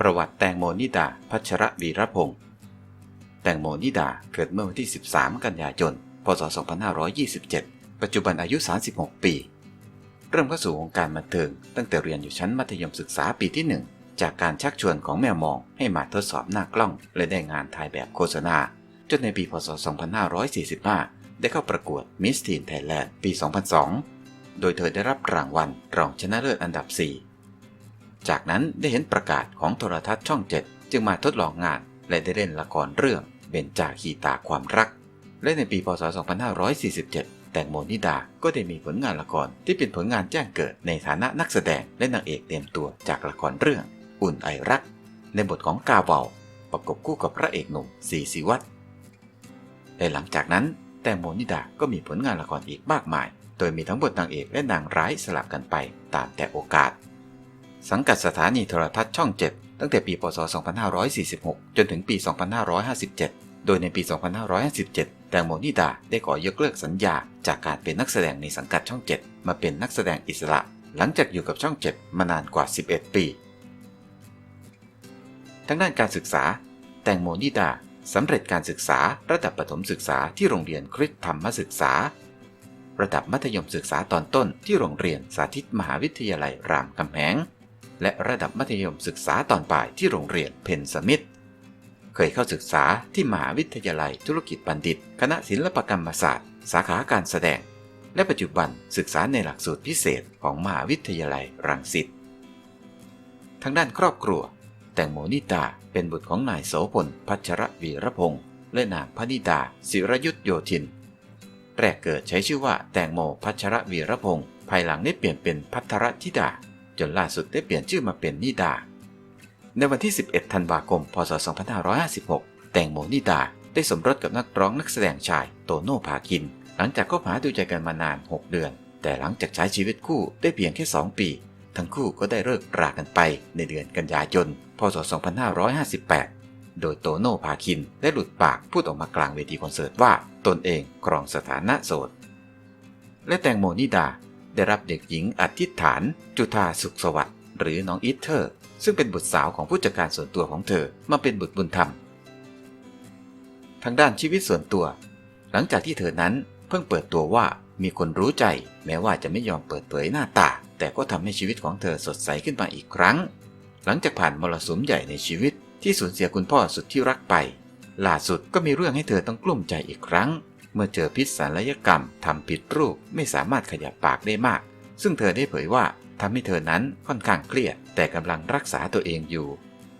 ประวัติแตงโมนิดา พัชรวีรพงศ์แตงโมนิดาเกิดเมื่อวันที่ 13 กันยายน พศ 2527 ปัจจุบันอายุ 36 ปี เริ่มเข้าสู่วงการบันเทิง ตั้งแต่เรียนอยู่ชั้นมัธยมศึกษาปีที่ 1 จากการชักชวนของแมวมองให้มาทดสอบหน้ากล้อง และได้งานถ่ายแบบโฆษณา จนในปี พศ 2545 ได้เข้าประกวดมิสทีนไทยแลนด์ปี 2002 โดยเธอได้รับรางวัลรองชนะเลิศอันดับ 4 จากนั้นได้เห็นประกาศของโทรทัศน์ช่อง 7 จึงมาทดลองงาน และได้เล่นละครเรื่องเบญจาคีตาความรัก และในปีพศ 2547 แตงโมนิดาก็ได้มีผลงานละครที่เป็นผลงานแจ้งเกิดในฐานะนักแสดงและนางเอกเต็มตัวจากละครเรื่อง อุ่นไอรัก ในบทของกาเบาประกบคู่กับพระเอกหนุ่มสีสิวัตรและหลังจากนั้นแตงโมนิดาก็มีผลงานละครอีกมากมาย โดยมีทั้งบทนางเอกและนางร้ายสลับกันไปตามแต่โอกาส สังกัดสถานีโทรทัศน์ช่อง 7 ตั้งแต่ปี พศ 2546 จนถึงปี 2557 โดยในปี 2557 แตงโมนิดาได้ขอยกเลิกสัญญา จากการเป็นนักแสดงในสังกัดช่อง 7 มาเป็นนักแสดงอิสระ หลังจากอยู่กับช่อง 7 มานานกว่า 11 ปีทั้งด้านการศึกษา แตงโมนิดาสำเร็จการศึกษาระดับประถมศึกษาที่โรงเรียนคริสธรรมศึกษา ระดับมัธยมศึกษาตอนต้นที่โรงเรียนสาธิตมหาวิทยาลัยรามคำแหง และระดับมัธยมศึกษาตอนปลายที่โรงเรียนเพนสมิธเคยเข้าศึกษาที่มหาวิทยาลัยธุรกิจบัณฑิต คณะศิลปกรรมศาสตร์ สาขาการแสดง และปัจจุบันศึกษาในหลักสูตรพิเศษของมหาวิทยาลัยรังสิตทางด้านครอบครัว แตงโมนิตาเป็นบุตรของนายโสพลพัชรวีรพงศ์และนางพนิดาศิรยุทธโยธิน แรกเกิดใช้ชื่อว่าแตงโมพัชรวีรพงศ์ภายหลังได้เปลี่ยนเป็นพัทรธิดา จนล่าสุดได้เปลี่ยนชื่อมาเป็นนิดา ในวันที่ 11 ธันวาคม พศ 2556 แตงโมนิดา ได้สมรสกับนักร้องนักแสดงชายโตโน่ภาคิน หลังจากคบหาดูใจกันมานาน 6 เดือน แต่หลังจากใช้ชีวิตคู่ได้เพียงแค่ 2 ปี ทั้งคู่ก็ได้เลิกรากันไปในเดือนกันยายน พศ 2558 โดยโตโน่ภาคินได้หลุดปากพูดออกมากลางเวทีคอนเสิร์ตว่าตนเองครองสถานะโสดและแตงโมนิดา ได้รับเด็กหญิงอธิษฐาน จุธาสุขสวัสดิ์หรือน้องอีเทอร์ ซึ่งเป็นบุตรสาวของผู้จัดการส่วนตัวของเธอมาเป็นบุตรบุญธรรม ทางด้านชีวิตส่วนตัว หลังจากที่เธอนั้นเพิ่งเปิดตัวว่ามีคนรู้ใจ แม้ว่าจะไม่ยอมเปิดเผยหน้าตา แต่ก็ทำให้ชีวิตของเธอสดใสขึ้นมาอีกครั้ง หลังจากผ่านมรสุมใหญ่ในชีวิตที่สูญเสียคุณพ่อสุดที่รักไปล่าสุดก็มีเรื่องให้เธอต้องกลุ้มใจอีกครั้ง เมื่อเจอพิษศัลยกรรมทำผิดรูปไม่สามารถขยับปากได้มาก ซึ่งเธอได้เผยว่าทำให้เธอนั้นค่อนข้างเครียด แต่กำลังรักษาตัวเองอยู่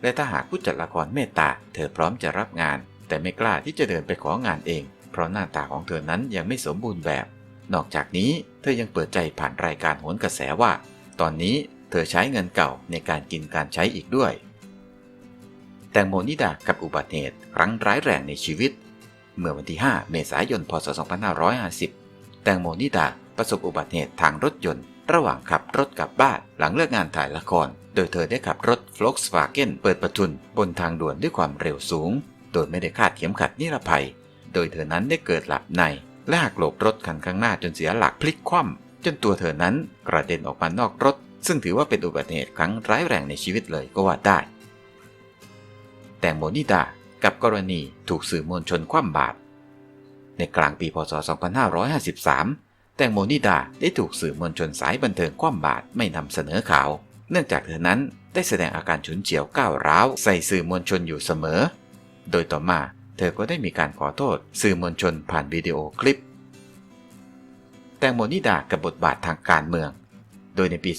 และถ้าหากผู้จัดละครเมตตา เธอพร้อมจะรับงาน แต่ไม่กล้าที่จะเดินไปของานเอง เพราะหน้าตาของเธอนั้นยังไม่สมบูรณ์แบบ นอกจากนี้เธอยังเปิดใจผ่านรายการโหนกระแสว่า ตอนนี้เธอใช้เงินเก่าในการกินการใช้อีกด้วย แตงโมนิดากับอุบัติเหตุครั้งร้ายแรงในชีวิต เมื่อวันที่ 5 เมษายน พศ 2550 แตงโมนิดาประสบอุบัติเหตุทางรถยนต์ ระหว่างขับรถกลับบ้านหลังเลิกงานถ่ายละคร โดยเธอได้ขับรถ Volkswagen เปิดประทุนบนทางด่วนด้วยความเร็วสูง โดยไม่ได้คาดเข็มขัดนิรภัย โดยเธอนั้นได้เกิดหลับในและหักหลบรถคันข้างหน้าจนเสียหลักพลิกคว่ำจนตัวเธอนั้นกระเด็นออกมานอกรถ ซึ่งถือว่าเป็นอุบัติเหตุครั้งร้ายแรงในชีวิตเลยก็ว่าได้ แตงโมนิดา กับกรณีถูกสื่อมวลชนคว่ำบาตรในกลางปีพศ 2553 แตงโมนิดาได้ถูกสื่อมวลชนสายบันเทิงคว่ำบาตรไม่นำเสนอข่าว เนื่องจากเธอนั้นได้แสดงอาการฉุนเฉียวก้าวร้าวใส่สื่อมวลชนอยู่เสมอ โดยต่อมาเธอก็ได้มีการขอโทษสื่อมวลชนผ่านวิดีโอคลิป แตงโมนิดากับบทบาททางการเมือง โดยในปี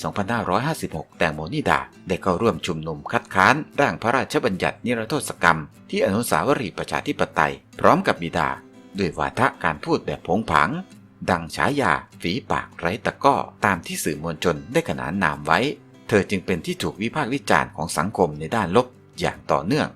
2556 แตงโมนิดาได้เข้าร่วมชุมนุมคัดค้านร่างพระราชบัญญัตินิรโทษกรรม ที่อนุสาวรีย์ประชาธิปไตย พร้อมกับบิดา ด้วยวาทะการพูดแบบผงผางดังฉายาฝีปากไร้ตะก้อตามที่สื่อมวลชนได้ขนานนามไว้ เธอจึงเป็นที่ถูกวิพากษ์วิจารณ์ของสังคมในด้านลบอย่างต่อเนื่อง